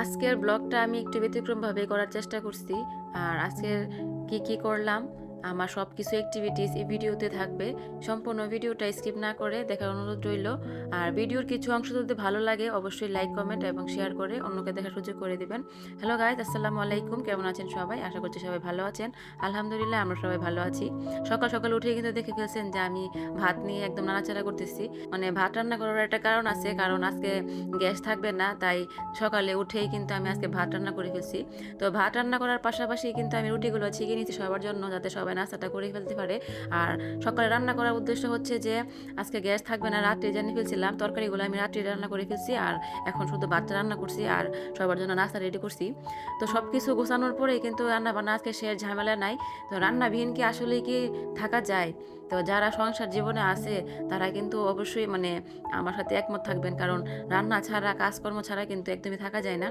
আজকের ব্লগটা আমি একটু ব্যতিক্রমভাবে করার চেষ্টা করছি। আর আজকের কি কি করলাম আমার সব কিছু অ্যাক্টিভিটিস এই ভিডিওতে থাকবে। সম্পূর্ণ ভিডিওটা স্কিপ না করে দেখার অনুরোধ রইল। আর ভিডিওর কিছু অংশ যদি ভালো লাগে, অবশ্যই লাইক কমেন্ট এবং শেয়ার করে অন্যকে দেখার সুযোগ করে দিবেন। হ্যালো গাইজ আসসালামু আলাইকুম। কেমন আছেন সবাই? আশা করছি সবাই ভালো আছেন। আলহামদুলিল্লাহ, আমরা সবাই ভালো আছি। সকাল সকাল উঠে কিন্তু দেখে ফেলছেন যে আমি ভাত নিয়ে একদম নাড়াচাড়া করতেছি। মানে ভাত রান্না করার একটা কারণ আছে, কারণ আজকে গ্যাস থাকবে না, তাই সকালে উঠেই কিন্তু আমি আজকে ভাত রান্না করে ফেলছি। তো ভাত রান্না করার পাশাপাশি কিন্তু আমি রুটিগুলো ছিকে নিচ্ছি সবার জন্য, যাতে সবাই নাস্তাটা করে ফেলতে পারে। আর সকালে রান্না করার উদ্দেশ্য হচ্ছে যে, আজকে গ্যাস থাকবে না, রাত্রে জানিয়ে ফেলছিলাম, তরকারিগুলো আমি রাত্রে রান্না করে ফেলছি আর এখন শুধু বাচ্চা রান্না করছি আর সবার জন্য নাস্তা রেডি করছি। তো সব কিছু গোছানোর পরেই কিন্তু রান্না বান্না আজকে সে ঝামেলা নাই। তো রান্নাবিহীন কি আসলে কি থাকা যায়? তো যারা সংসার জীবনে আছে, তারা কিন্তু অবশ্যই মানে আমার সাথে একমত থাকবেন, কারণ রান্না ছাড়া, কাজকর্ম ছাড়া কিন্তু একদমই থাকা যায় না।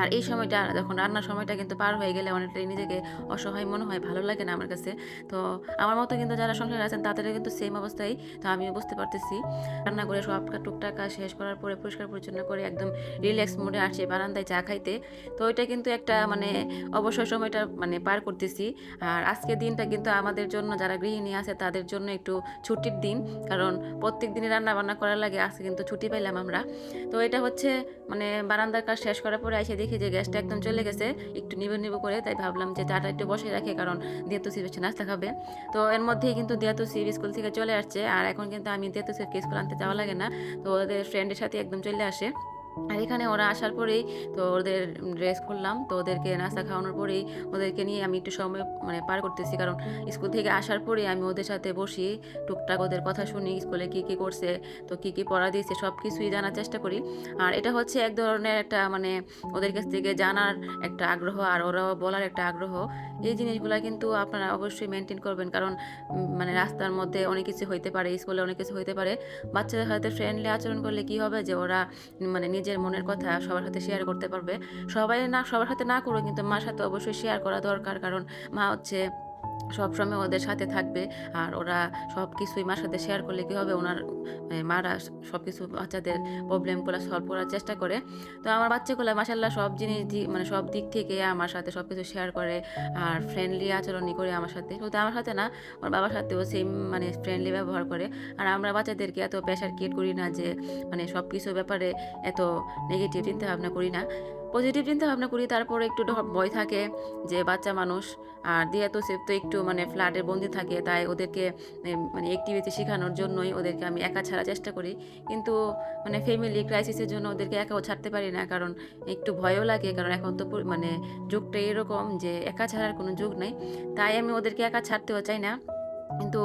আর এই সময়টা যখন রান্নার সময়টা কিন্তু পার হয়ে গেলে অনেকটাই নিজেকে অসহায় মনে হয়, ভালো লাগে না আমার কাছে। তো আমার মতো কিন্তু যারা সংসারে আছেন তাদের কিন্তু সেম অবস্থায় তো আমিও বুঝতে পারতেছি। রান্না করে সব টুকটাক কাজ শেষ করার পরে পরিষ্কার পরিচ্ছন্ন করে একদম রিল্যাক্স মোডে আসছে বারান্দায় চা খাইতে। তো ওইটা কিন্তু একটা মানে অবসর সময়টা মানে পার করতেছি। আর আজকের দিনটা কিন্তু আমাদের জন্য, যারা গৃহিণী আছে, তাদের জন্য একটু ছুটির দিন। কারণ প্রত্যেক দিনই রান্না বান্না করার লাগে, আজকে কিন্তু ছুটি পাইলাম আমরা। তো এটা হচ্ছে মানে বারান্দার কাজ শেষ করার পরে এসে দেখি যে গ্যাসটা একদম চলে গেছে, একটু নিব নিব করে, তাই ভাবলাম যে চাটা একটু বসে রাখে, কারণ দিয়াতুসি হচ্ছে নাস্তা খাবে। তো এর মধ্যেই কিন্তু দিয়াতুসি স্কুল থেকে চলে আসছে, আর এখন কিন্তু আমি দিয়াতুসিকে স্কুল আনতে যাওয়া লাগে না, তো ওদের ফ্রেন্ডের সাথে একদম চলে আসে। আর এখানে ওরা আসার পরেই তো ওদের ড্রেস খুললাম, তো ওদেরকে নাস্তা খাওয়ানোর পরেই ওদেরকে নিয়ে আমি একটু সময় মানে পার করতেছি। কারণ স্কুল থেকে আসার পরে আমি ওদের সাথে বসি, টুকটাক ওদের কথা শুনি স্কুলে কী কী করছে, তো কী কী পড়া দিয়েছে সব কিছুই জানার চেষ্টা করি। আর এটা হচ্ছে এক ধরনের একটা মানে ওদের কাছ থেকে জানার একটা আগ্রহ আর ওরাও বলার একটা আগ্রহ। এই জিনিসগুলো কিন্তু আপনারা অবশ্যই মেনটেন করবেন। কারণ মানে রাস্তার মধ্যে অনেক কিছু হইতে পারে স্কুলে অনেক কিছু হইতে পারে। বাচ্চাদের সাথে ফ্রেন্ডলি আচরণ করলে কি হবে যে ওরা মানে নিজের মনের কথা সবার সাথে শেয়ার করতে পারবে। সবাই না, সবার সাথে না করো কিন্তু মার সাথে অবশ্যই শেয়ার করা দরকার। কারণ মা হচ্ছে সবসময় ওদের সাথে থাকবে। আর ওরা সব কিছুই মার সাথে শেয়ার করলে কী হবে? ওনার মারা সব কিছু বাচ্চাদের প্রবলেমগুলো সলভ করার চেষ্টা করে। তো আমার বাচ্চাগুলো মাসাল্লাহ সব জিনিস দি- মানে সব দিক থেকে আমার সাথে সব কিছু শেয়ার করে আর ফ্রেন্ডলি আচরণই করে আমার সাথে। শুধু আমার সাথে না ওর বাবার সাথেও সেম মানে ফ্রেন্ডলি ব্যবহার করে। আর আমরা বাচ্চাদেরকে এত প্রেশার ক্রিয়েট করি না যে মানে সব কিছু ব্যাপারে এত নেগেটিভ চিন্তা ভাবনা করি না। পজিটিভ চিন্তা ভাবনা করি, তারপরে একটু ভয় থাকে যে বাচ্চা মানুষ। আর দিয়া তো সে তো একটু মানে ফ্ল্যাটের বন্দি থাকে, তাই ওদেরকে মানে অ্যাক্টিভিটি শেখানোর জন্যই ওদেরকে আমি একা ছাড়ার চেষ্টা করি। কিন্তু মানে ফ্যামিলি ক্রাইসিসের জন্য ওদেরকে একাও ছাড়তে পারি না, কারণ একটু ভয়ও লাগে, কারণ এখন তো মানে যুগটা এরকম যে একা ছাড়ার কোনো যুগ নেই। তাই আমি ওদেরকে একা ছাড়তেও চাই না। কিন্তু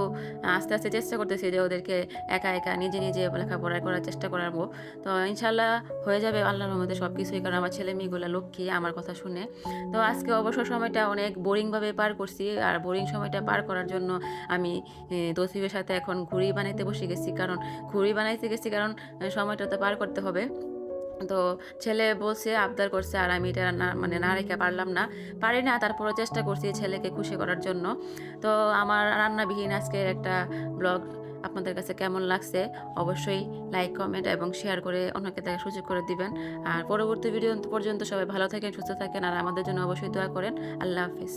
আস্তে আস্তে চেষ্টা করতেছি যে ওদেরকে একা একা নিজে নিজে লেখাপড়া করার চেষ্টা করাবো। তো ইনশাল্লাহ হয়ে যাবে আল্লাহর রহমতে সব কিছুই কারণ আমার ছেলে মেয়েগুলো লক্ষ্মী, আমার কথা শুনে। তো আজকে অবসর সময়টা অনেক বোরিংভাবে পার করছি, আর বোরিং সময়টা পার করার জন্য আমি দসিবের সাথে এখন ঘুড়ি বানাইতে বসে গেছি, কারণ ঘুড়ি বানাইতে গেছি, কারণ সময়টা তো পার করতে হবে। তো ছেলে বলছে, আবদার করছে আর আমি এটা না মানে না রেখে পারলাম না। পারি না তারপরে চেষ্টা করছি ছেলেকে খুশি করার জন্য। তো আমার রান্নাবিহীন আজকের একটা ব্লগ আপনাদের কাছে কেমন লাগছে, অবশ্যই লাইক, কমেন্ট এবং শেয়ার করে অন্যকে দেখার সুযোগ করে দিবেন। আর পরবর্তী ভিডিও পর্যন্ত সবাই ভালো থাকেন, সুস্থ থাকেন, আর আমাদের জন্য অবশ্যই দোয়া করেন। আল্লাহ হাফিজ।